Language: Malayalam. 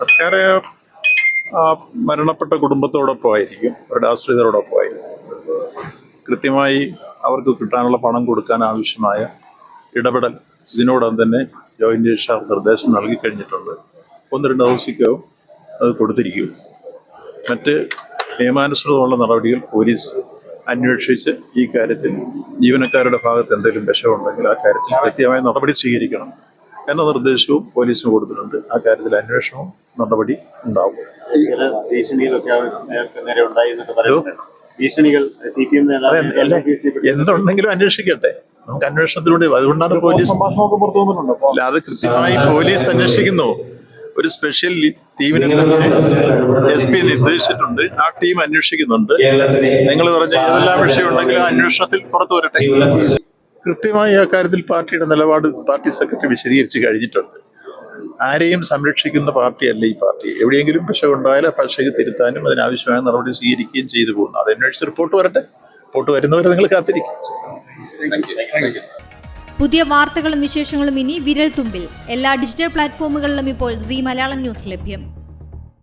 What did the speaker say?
സർക്കാർ മരണപ്പെട്ട കുടുംബത്തോടൊപ്പമായിരിക്കും അവരുടെ ആശ്രിതരോടൊപ്പമായിരിക്കും കൃത്യമായി അവർക്ക് കിട്ടാനുള്ള പണം കൊടുക്കാൻ ആവശ്യമായ ഇടപെടൽ ഇതിനോടകം തന്നെ ജോയിന്റ് രജിസ്ട്രാർ നിർദ്ദേശം നൽകി കഴിഞ്ഞിട്ടുണ്ട്. ഒന്ന് രണ്ട് ദിവസത്തേക്കവും അത് കൊടുത്തിരിക്കും. മറ്റ് നിയമാനുസൃതമുള്ള നടപടികൾ പോലീസ് അന്വേഷിച്ച് ഈ കാര്യത്തിൽ ജീവനക്കാരുടെ ഭാഗത്ത് എന്തെങ്കിലും വിഷമുണ്ടെങ്കിൽ ആ കാര്യത്തിൽ കൃത്യമായ നടപടി സ്വീകരിക്കണം. എന്ന നിർദ്ദേശവും പോലീസിന് കൊടുത്തിട്ടുണ്ട്. ആ കാര്യത്തിൽ അന്വേഷണവും നടപടി ഉണ്ടാവും. എന്തുണ്ടെങ്കിലും അന്വേഷിക്കട്ടെ. നമുക്ക് അന്വേഷണത്തിലൂടെ അതുകൊണ്ടാണ് പോലീസ് അല്ല അത് കൃത്യമായി പോലീസ് അന്വേഷിക്കുന്നു. ഒരു സ്പെഷ്യൽ ടീമിനെ എസ് പി നിർദ്ദേശിച്ചിട്ടുണ്ട്. ആ ടീം അന്വേഷിക്കുന്നുണ്ട്. നിങ്ങൾ പറഞ്ഞ ഏതെല്ലാം വിഷയം ഉണ്ടെങ്കിലും അന്വേഷണത്തിൽ പുറത്തു വരട്ടെ. കൃത്യമായി ആ കാര്യത്തിൽ പാർട്ടിയുടെ നിലപാട് പാർട്ടി സെക്രട്ടറി വിശദീകരിച്ച് കഴിഞ്ഞിട്ടുണ്ട്. ആരെയും സംരക്ഷിക്കുന്ന പാർട്ടിയല്ല ഈ പാർട്ടി. എവിടെയെങ്കിലും പക്ഷെ ഉണ്ടായാൽ ആ പിശക് തിരുത്താനും അതിനാവശ്യമായ നടപടി സ്വീകരിക്കുകയും ചെയ്തു പോകുന്നു. അത് അന്വേഷിച്ച് റിപ്പോർട്ട് വരട്ടെ. റിപ്പോർട്ട് വരുന്നവരെ നിങ്ങൾ കാത്തിരിക്കും. പുതിയ വാർത്തകളും വിശേഷങ്ങളും ഇനി വിരൽ തുമ്പിൽ. എല്ലാ ഡിജിറ്റൽ പ്ലാറ്റ്ഫോമുകളിലും ഇപ്പോൾ സി മലയാളം ന്യൂസ് ലഭ്യം.